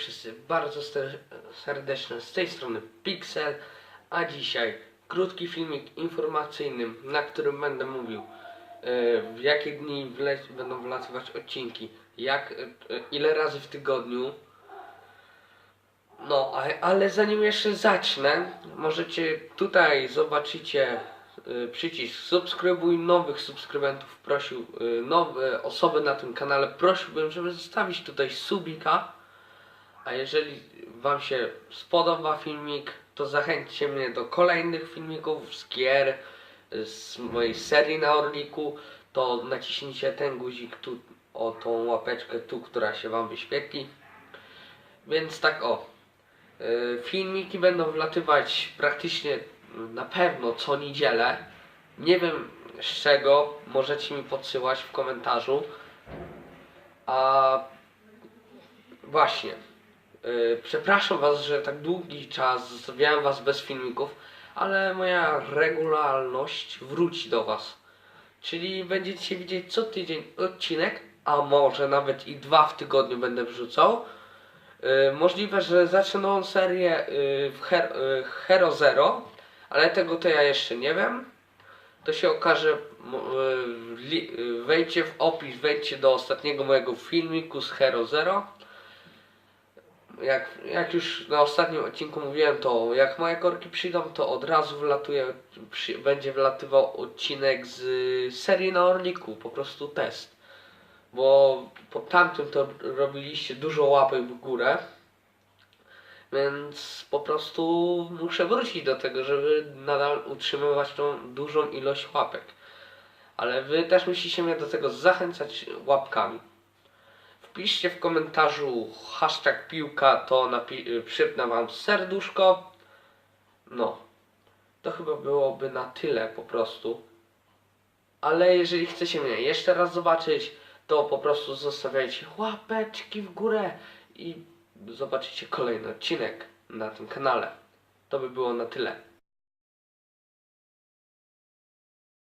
Wszyscy bardzo serdecznie z tej strony Pixel, a dzisiaj krótki filmik informacyjny, na którym będę mówił e, w jakie dni będą wlatywać odcinki, jak, e, e, ile razy w tygodniu. No, ale zanim jeszcze zacznę, możecie tutaj zobaczycie y, przycisk subskrybuj nowych subskrybentów prosił nowe osoby na tym kanale prosiłbym żeby zostawić tutaj subika a jeżeli wam się spodoba filmik to zachęćcie mnie do kolejnych filmików z gier z mojej serii na Orliku. To naciśnijcie ten guzik tu o tą łapeczkę tu która się wam wyświetli. Więc tak o. Y, Filmiki będą wlatywać praktycznie na pewno co niedzielę. Nie wiem z czego, możecie mi podsyłać w komentarzu. A właśnie, przepraszam Was, że tak długi czas zostawiałem Was bez filmików, ale moja regularność wróci do Was. Czyli będziecie widzieć co tydzień odcinek, a może nawet i dwa w tygodniu będę wrzucał. Y, Możliwe, że zacznę nową serię y, w Her y, Hero Zero, ale tego to ja jeszcze nie wiem. To się okaże, m- y, li- y, wejdźcie w opis, wejdźcie do ostatniego mojego filmiku z Hero Zero. Jak, jak już na ostatnim odcinku mówiłem, to jak moje korki przyjdą, to od razu wlatuje, przy, będzie wlatywał odcinek z serii na Orliku, po prostu test bo po tamtym to robiliście dużo łapek w górę. Więc po prostu muszę wrócić do tego, żeby nadal utrzymywać tą dużą ilość łapek. Ale wy też musicie mnie do tego zachęcać łapkami. Wpiszcie w komentarzu hashtag piłka, to napi- przypnę wam serduszko. No, to chyba byłoby na tyle po prostu. Ale jeżeli chcecie mnie jeszcze raz zobaczyć, to po prostu zostawiajcie łapeczki w górę i zobaczycie kolejny odcinek na tym kanale. To by było na tyle.